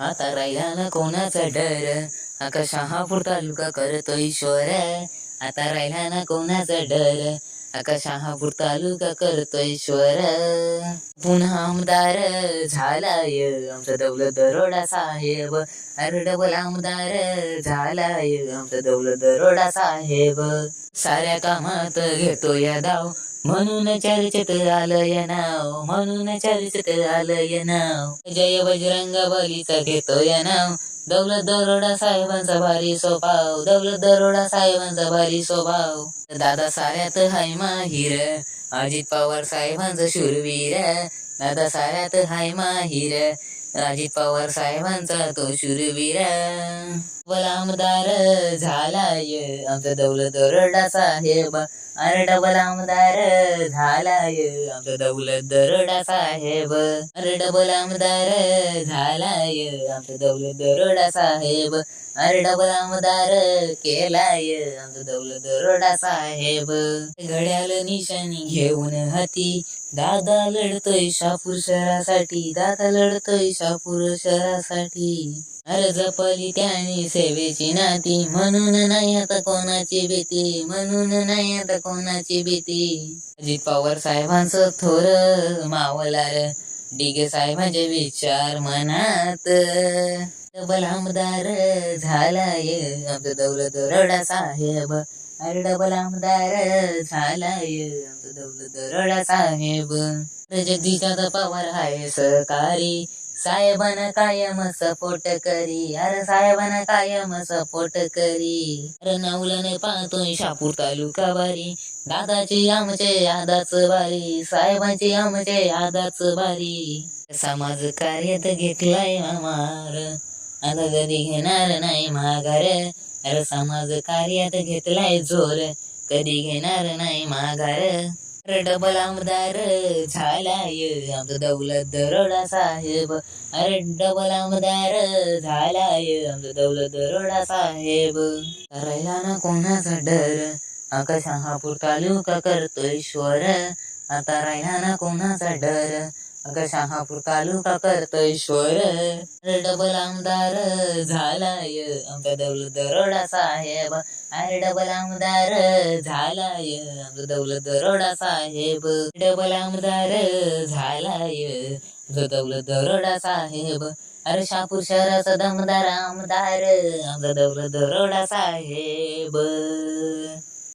आता राहिला ना कोणाचा डर? आका शहापूर तालुका करतो ईश्वर. आता राहिला ना कोणाचा डर? आका शहापूर तालुका करतो ईश्वर. पुन्हा आमदार झालाय आमचा दौलत दरोडा साहेब. अरे डबल आमदार झालाय आमचा दौलत दरोडा साहेब. साऱ्या कामात घेतो या दाव. म्हणून चर्चेत आलय या नाव म्हणून चर्चेत आलय नाव जय बजरंग बलीचा घेतो या नाव. दौलत दरोडा साहेबांचा भारी स्वभाव दौलत दरोडा साहेबांचा भारी स्वभाव. दादा साऱ्यात हाय माहीर अजित पवार साहेबांचा शूरवीर. दादा साऱ्यात हाय माहीर. अजित पवार साहेबांचा तो शूरवीर. डबल आमदार झालाय. आमचा दौलत दरोडा साहेब. अरे डबल आमदार झालाय. आमचा दौलत दरोडा साहेब. अरे डबल आमदार झालाय. आमचा दौलत दरोडा साहेब. डबल आमदार केलाय. आमचा दौलत दरोडा साहेब. घड्याल निशाणी घेऊन हाती. दादा लढतोय शापूर शहरासाठी. दादा लढतोय शापूर शहरासाठी. अर्ज पली त्याने सेवेची नाती. म्हणून नाही आता कोणाची भीती. म्हणून नाही आता कोणाची भीती. अजित पवार साहेबांचं थोर मावलार. डिगे साहेबांचे विचार मनात. डबल आमदार झालाय. आमचं दौलत दरोडा साहेब. अरे डबल आमदार झालाय. आमचं दौलत दरोडा साहेब. जगदीशदादा पवार हाय सहकारी. साहेबांना कायम सपोर्ट करी. अरे साहेबांना कायम सपोर्ट करी. अरे नवल्याने पाहतोय शापूर तालुका बारी दादाची आमचे आदाच बारी. साहेबांची आमचे आदाच बारी. समाज कार्यात घेतलाय मामार आता कधी घेणार नाही माघार? अरे समाज कार्यात घेतलाय जोर. कधी घेणार नाही माघार? डबल आमदार झालाय आमचा दौलत दरोडा साहेब. अरे डबल आमदार झालाय आमचा दौलत दरोडा साहेब. करायला ना कोणाचा डर? आकाश हापूर तालुका करतो ईश्वर आता राहिला ना कोणाचा डर? आकाश हापूर तालुका करतो डबल आमदार झालाय. आमचा दौलत दरोडा साहेब. अरे डबल आमदार झालाय. आमचा दौलत दरोडा साहेब. डबल आमदार झालाय. आमचा दौलत दरोडा साहेब. अरे शापूर शहराचा दमदार आमदार. आमचा दौलत दरोडा साहेब.